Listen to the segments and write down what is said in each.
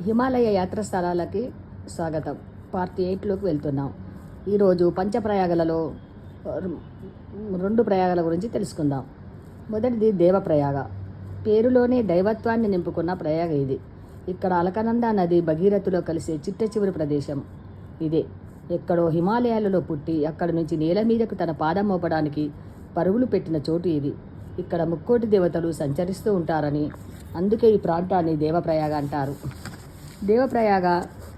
హిమాలయ యాత్ర స్థలాలకి స్వాగతం. పార్ట్ ఎయిట్లోకి వెళ్తున్నాం. ఈరోజు పంచప్రయాగలలో రెండు ప్రయాగాల గురించి తెలుసుకుందాం. మొదటిది దేవప్రయాగ. పేరులోనే దైవత్వాన్ని నింపుకున్న ప్రయాగ ఇది. ఇక్కడ అలకనంద నది భగీరథులో కలిసే చిట్ట చివరి ప్రదేశం ఇదే. ఎక్కడో హిమాలయాలలో పుట్టి అక్కడి నుంచి నేల మీదకు తన పాదం మోపడానికి పరుగులు పెట్టిన చోటు ఇది. ఇక్కడ ముక్కోటి దేవతలు సంచరిస్తూ ఉంటారని అందుకే ఈ ప్రాంతాన్ని దేవప్రయాగ అంటారు. దేవప్రయాగ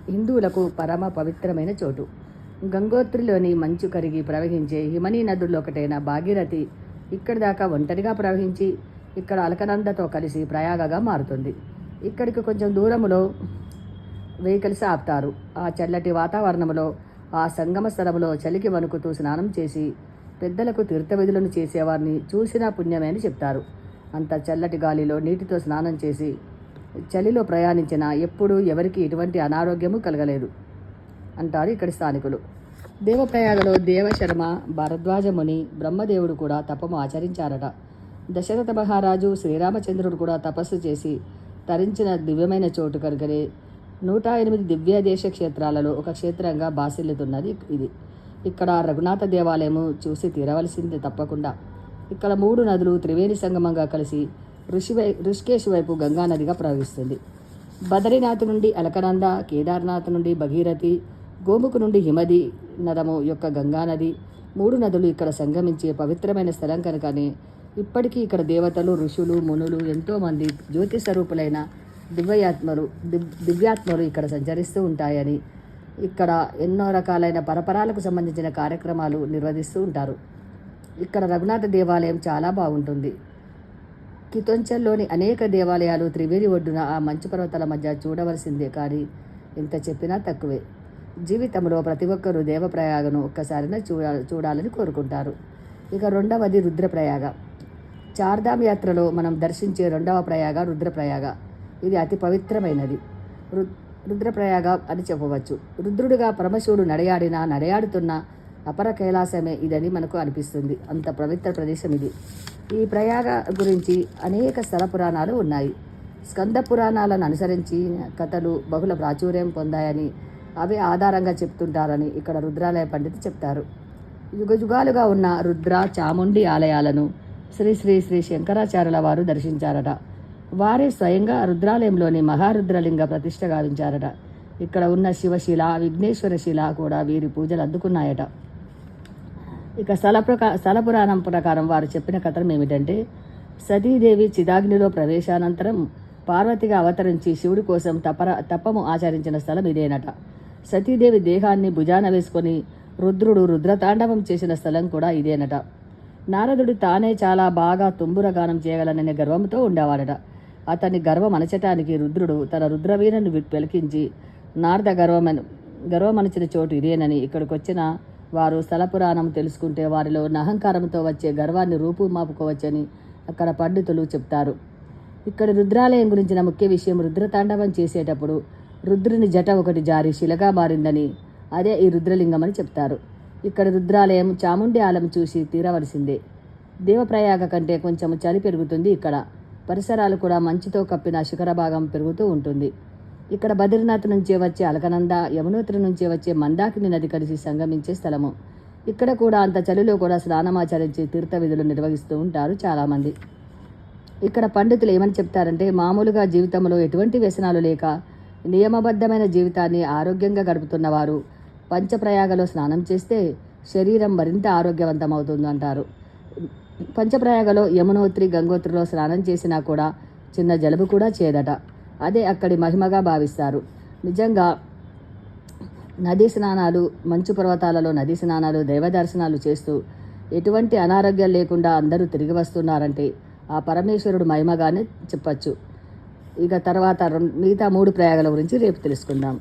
హిందువులకు పరమ పవిత్రమైన చోటు. గంగోత్రిలోని మంచు కరిగి ప్రవహించే హిమనీ నదుల్లో ఒకటైన భాగీరథి ఇక్కడి దాకా ఒంటరిగా ప్రవహించి ఇక్కడ అలకనందతో కలిసి ప్రయాగగా మారుతుంది. ఇక్కడికి కొంచెం దూరములో వెహికల్స్ ఆపుతారు. ఆ చల్లటి వాతావరణంలో ఆ సంగమ స్థలంలో చలికి వణుకుతూ స్నానం చేసి పెద్దలకు తీర్థవిధులను చేసేవారిని చూసినా పుణ్యమే అని చెప్తారు. అంత చల్లటి గాలిలో నీటితో స్నానం చేసి చలిలో ప్రయాణించిన ఎప్పుడూ ఎవరికి ఎటువంటి అనారోగ్యము కలగలేదు అంటారు ఇక్కడి స్థానికులు. దేవప్రయాగలో దేవశర్మ భరద్వాజముని బ్రహ్మదేవుడు కూడా తపము ఆచరించారట. దశరథ మహారాజు శ్రీరామచంద్రుడు కూడా తపస్సు చేసి తరించిన దివ్యమైన చోటు కనుకనే నూట ఎనిమిది దివ్య దేశ క్షేత్రాలలో ఒక క్షేత్రంగా బాసిల్లుతున్నది ఇది. ఇక్కడ రఘునాథ దేవాలయము చూసి తీరవలసింది తప్పకుండా. ఇక్కడ మూడు నదులు త్రివేణి సంగమంగా కలిసి ఋషివై ఋషికేశ్ వైపు గంగా నదిగా ప్రవహిస్తుంది. బదరీనాథ్ నుండి అలకనంద కేదార్నాథ్ నుండి భగీరథి గోముఖ నుండి హిమది నదము యొక్క గంగా నది మూడు నదులు ఇక్కడ సంగమించే పవిత్రమైన స్థలం కనుకనే ఇప్పటికీ ఇక్కడ దేవతలు ఋషులు మునులు ఎంతోమంది జ్యోతి స్వరూపులైన దివ్యాత్మలు దివ్యాత్మలు ఇక్కడ సంచరిస్తూ ఉంటాయని ఇక్కడ ఎన్నో రకాలైన పరపరాలకు సంబంధించిన కార్యక్రమాలు నిర్వహిస్తూ ఉంటారు. ఇక్కడ రఘునాథ దేవాలయం చాలా బాగుంటుంది. కితొంచల్లోని అనేక దేవాలయాలు త్రివేణి ఒడ్డున ఆ మంచు పర్వతాల మధ్య చూడవలసిందే కానీ ఇంత చెప్పినా తక్కువే. జీవితంలో ప్రతి ఒక్కరూ దేవప్రయాగను ఒక్కసారిన చూడ చూడాలని కోరుకుంటారు. ఇక రెండవది రుద్రప్రయాగ. చార్ధామ్ యాత్రలో మనం దర్శించే రెండవ ప్రయాగ రుద్రప్రయాగ. ఇది అతి పవిత్రమైనది. రు రుద్రప్రయాగ అని చెప్పవచ్చు. రుద్రుడిగా పరమశివుడు నడయాడినా నడయాడుతున్న అపర కైలాసమే ఇదని మనకు అనిపిస్తుంది. అంత పవిత్ర ప్రదేశం ఇది. ఈ ప్రయాగ గురించి అనేక స్థల పురాణాలు ఉన్నాయి. స్కంద పురాణాలను అనుసరించి కథలు బహుళ ప్రాచుర్యం పొందాయని అవి ఆధారంగా చెప్తుంటారని ఇక్కడ రుద్రాలయ పండితు చెప్తారు. యుగ యుగాలుగా ఉన్న రుద్ర చాముండి ఆలయాలను శ్రీ శ్రీ శ్రీ శంకరాచార్యుల వారు దర్శించారట. వారే స్వయంగా రుద్రాలయంలోని మహారుద్రలింగ ప్రతిష్ట గావించారట. ఇక్కడ ఉన్న శివశిల విఘ్నేశ్వర శిల కూడా వీరి పూజలు అందుకున్నాయట. ఇక స్థల ప్రకా స్థల పురాణం ప్రకారం వారు చెప్పిన కథనం ఏమిటంటే సతీదేవి చిదాగ్నిలో ప్రవేశానంతరం పార్వతిగా అవతరించి శివుడి కోసం తపర తపము ఆచరించిన స్థలం ఇదేనట. సతీదేవి దేహాన్ని భుజాన వేసుకొని రుద్రుడు రుద్రతాండవం చేసిన స్థలం కూడా ఇదేనట. నారదుడు తానే చాలా బాగా తుంబురగానం చేయగలననే గర్వంతో ఉండేవాడట. అతని గర్వం అనచటానికి రుద్రుడు తన రుద్రవీరను పిలికించి పెలికించి నారద గర్వమని గర్వమనిచిన చోటు ఇదేనని ఇక్కడికి వచ్చిన వారు స్థల పురాణం తెలుసుకుంటే వారిలో ఉన్న అహంకారంతో వచ్చే గర్వాన్ని రూపుమాపుకోవచ్చని అక్కడ పండితులు చెప్తారు. ఇక్కడ రుద్రాలయం గురించిన ముఖ్య విషయం రుద్రతాండవం చేసేటప్పుడు రుద్రుని జట ఒకటి జారి శిలగా మారిందని అదే ఈ రుద్రలింగం అని చెప్తారు. ఇక్కడ రుద్రాలయం చాముండి ఆలం చూసి తీరవలసిందే. దేవప్రయాగ కంటే కొంచెం చలి పెరుగుతుంది ఇక్కడ. పరిసరాలు కూడా మంచుతో కప్పిన శిఖర భాగం పెరుగుతూ ఉంటుంది. ఇక్కడ బద్రీనాథ్ నుంచి వచ్చే అలకనంద యమునోత్రి నుంచి వచ్చే మందాకిని నది కలిసి సంగమించే స్థలము. ఇక్కడ కూడా అంత చలిలో కూడా స్నానమాచరించి తీర్థ విధులు నిర్వహిస్తూ ఉంటారు చాలామంది. ఇక్కడ పండితులు ఏమని చెప్తారంటే మామూలుగా జీవితంలో ఎటువంటి వ్యసనాలు లేక నియమబద్ధమైన జీవితాన్ని ఆరోగ్యంగా గడుపుతున్న వారు పంచప్రయాగలో స్నానం చేస్తే శరీరం మరింత ఆరోగ్యవంతం అవుతుంది అంటారు. పంచప్రయాగలో యమునోత్రి గంగోత్రిలో స్నానం చేసినా కూడా చిన్న జలుబు కూడా చేయదట. అదే అక్కడి మహిమగా భావిస్తారు. నిజంగా నదీ స్నానాలు మంచు పర్వతాలలో నదీ స్నానాలు దైవ దర్శనాలు చేస్తూ ఎటువంటి అనారోగ్యం లేకుండా అందరూ తిరిగి వస్తున్నారంటే ఆ పరమేశ్వరుడు మహిమగానే చెప్పచ్చు. ఇక తర్వాత మిగతా మూడు ప్రయాగాల గురించి రేపు తెలుసుకుందాం.